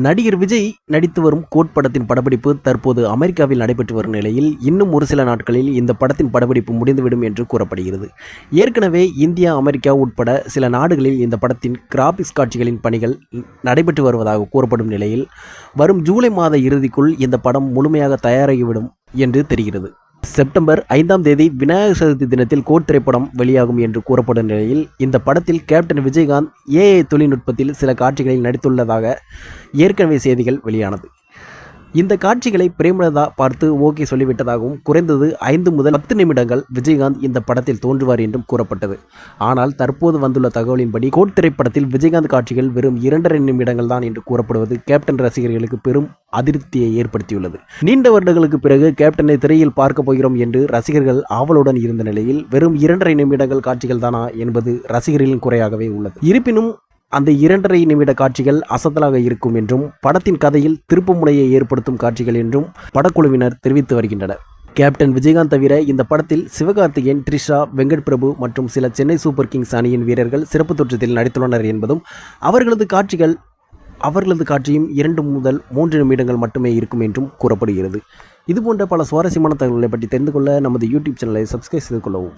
நடிகர் விஜய் நடித்து வரும் கோட் படத்தின் படப்பிடிப்பு தற்போது அமெரிக்காவில் நடைபெற்று வரும் நிலையில் இன்னும் ஒரு சில நாட்களில் இந்த படத்தின் படப்பிடிப்பு முடிந்துவிடும் என்று கூறப்படுகிறது. ஏற்கனவே இந்தியா அமெரிக்கா உட்பட சில நாடுகளில் இந்த படத்தின் கிராபிக்ஸ் காட்சிகளின் பணிகள் நடைபெற்று வருவதாக கூறப்படும் நிலையில் வரும் ஜூலை மாத இறுதிக்குள் இந்த படம் முழுமையாக தயாராகிவிடும் என்று தெரிகிறது. செப்டம்பர் ஐந்தாம் தேதி விநாயகர் சதுர்த்தி தினத்தில் கோட் திரைப்படம் வெளியாகும் என்று கூறப்படும் நிலையில் இந்த படத்தில் கேப்டன் விஜயகாந்த் ஏஐ தொழில்நுட்பத்தில் சில காட்சிகளில் நடித்துள்ளதாக ஏற்கனவே செய்திகள் வெளியானது. இந்த காட்சிகளை பிரேமலதா பார்த்து ஓகே சொல்லிவிட்டதாகவும் குறைந்தது ஐந்து முதல் பத்து நிமிடங்கள் விஜயகாந்த் இந்த படத்தில் தோன்றுவார் என்றும் கூறப்பட்டது. ஆனால் தற்போது வந்துள்ள தகவலின்படி கோட் திரைப்படத்தில் விஜயகாந்த் காட்சிகள் வெறும் இரண்டரை நிமிடங்கள் தான் என்று கூறப்படுவது கேப்டன் ரசிகர்களுக்கு பெரும் அதிருப்தியை ஏற்படுத்தியுள்ளது. நீண்ட வருடங்களுக்கு பிறகு கேப்டனை திரையில் பார்க்க போகிறோம் என்று ரசிகர்கள் ஆவலுடன் இருந்த நிலையில் வெறும் இரண்டரை நிமிடங்கள் காட்சிகள் தானா என்பது ரசிகர்களின் குறையாகவே உள்ளது. இருப்பினும் அந்த இரண்டரை நிமிட காட்சிகள் அசத்தலாக இருக்கும் என்றும் படத்தின் கதையில் திருப்புமுனையை ஏற்படுத்தும் காட்சிகள் என்றும் படக்குழுவினர் தெரிவித்து வருகின்றனர். கேப்டன் விஜயகாந்த் தவிர இந்த படத்தில் சிவகார்த்திகேயன் த்ரிஷா வெங்கட் பிரபு மற்றும் சில சென்னை சூப்பர் கிங்ஸ் அணியின் வீரர்கள் சிறப்பு தோற்றத்தில் நடித்துள்ளனர் என்பதும் அவர்களது காட்சிகள் அவர்களது காட்சியும் இரண்டு முதல் மூன்று நிமிடங்கள் மட்டுமே இருக்கும் என்றும் கூறப்படுகிறது. இதுபோன்ற பல சுவாரஸ்யமான தகவல்களை பற்றி தெரிந்து கொள்ள நமது யூடியூப் சேனலை சப்ஸ்கிரைப் செய்து கொள்ளவும்.